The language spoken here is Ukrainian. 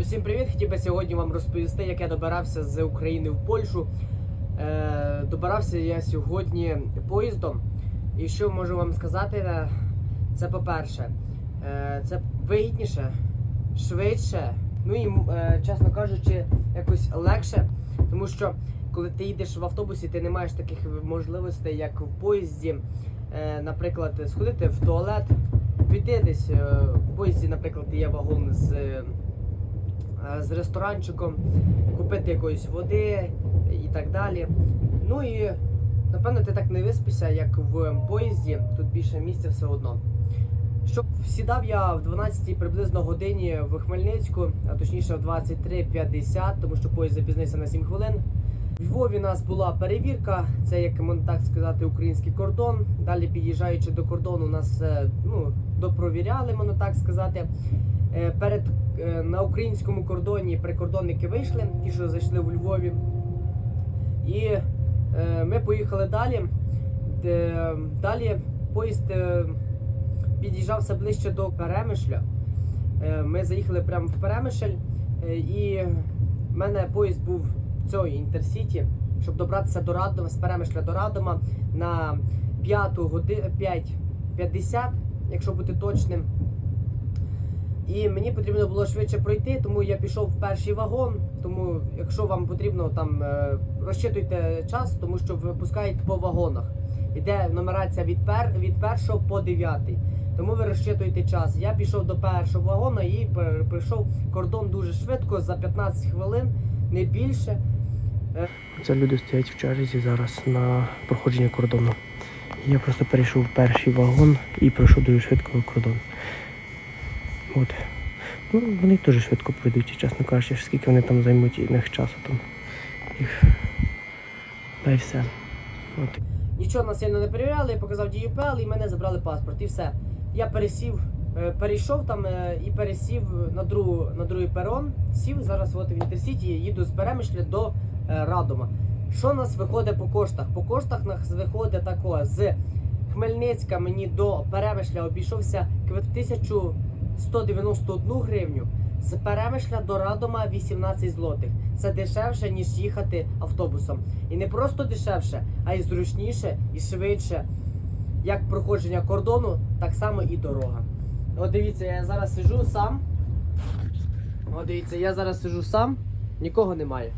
Усім привіт! Хотів би сьогодні вам розповісти, як я добирався з України в Польщу. Е, добирався я сьогодні поїздом. І що можу вам сказати? Це по-перше, е, це вигідніше, швидше, ну і, е, чесно кажучи, якось легше. Тому що коли ти їдеш в автобусі, ти не маєш таких можливостей, як в поїзді. Е, наприклад, сходити в туалет, піти десь е, в поїзді, наприклад, є вагон з з ресторанчиком, купити якоїсь води і так далі. Ну і напевно ти так не виспишся, як в поїзді, тут більше місця все одно. Щоб сідав я в 12 приблизно годині в Хмельницьку, а точніше в 23.50, тому що поїзд запізнився на 7 хвилин. В Львові у нас була перевірка, це як можна так сказати, український кордон. Далі під'їжджаючи до кордону, нас е, ну, допровіряли, можна так сказати. Е, Перед е, на українському кордоні прикордонники вийшли, ті, що зайшли в Львові. І е, ми поїхали далі. Далі поїзд під'їжджав все ближче до Перемишля. Ми заїхали прямо в Перемишль, і в мене поїзд був цього інтерсіті, щоб добратися до Радома, з Перемишля до Радома на 5 годину 5.50, якщо бути точним. І мені потрібно було швидше пройти, тому я пішов в перший вагон. Тому, якщо вам потрібно там е, розчитуйте час, тому що випускають по вагонах. Іде нумерація від пер від першого по дев'ятий. Тому ви розчитуєте час. Я пішов до першого вагона і пройшов кордон дуже швидко, за 15 хвилин, не більше. Це люди стоять в черзі зараз на проходження кордону. Я просто перейшов в перший вагон і пройшов дуже швидко кордон. От. Ну, вони теж швидко пройдуть, чесно кажучи, скільки вони там займуть і них часу там. Їх. Та й все. От. Нічого нас сильно не перевіряли, я показав діюпел і мене забрали паспорт. І все. Я пересів, е, перейшов там е, і пересів на другу на другий перон. Сів зараз от в інтерсіті, їду з Перемишля до е, Радома. Що нас виходить по коштах? По коштах нас виходить тако з Хмельницька мені до Перемишля обійшовся квит 1191 гривню. З Перемишля до Радома 18 злотих. Це дешевше, ніж їхати автобусом. І не просто дешевше, а й зручніше і швидше. Як проходження кордону, так само і дорога. От дивіться, я зараз сижу сам. От дивіться, я зараз сижу сам, нікого немає.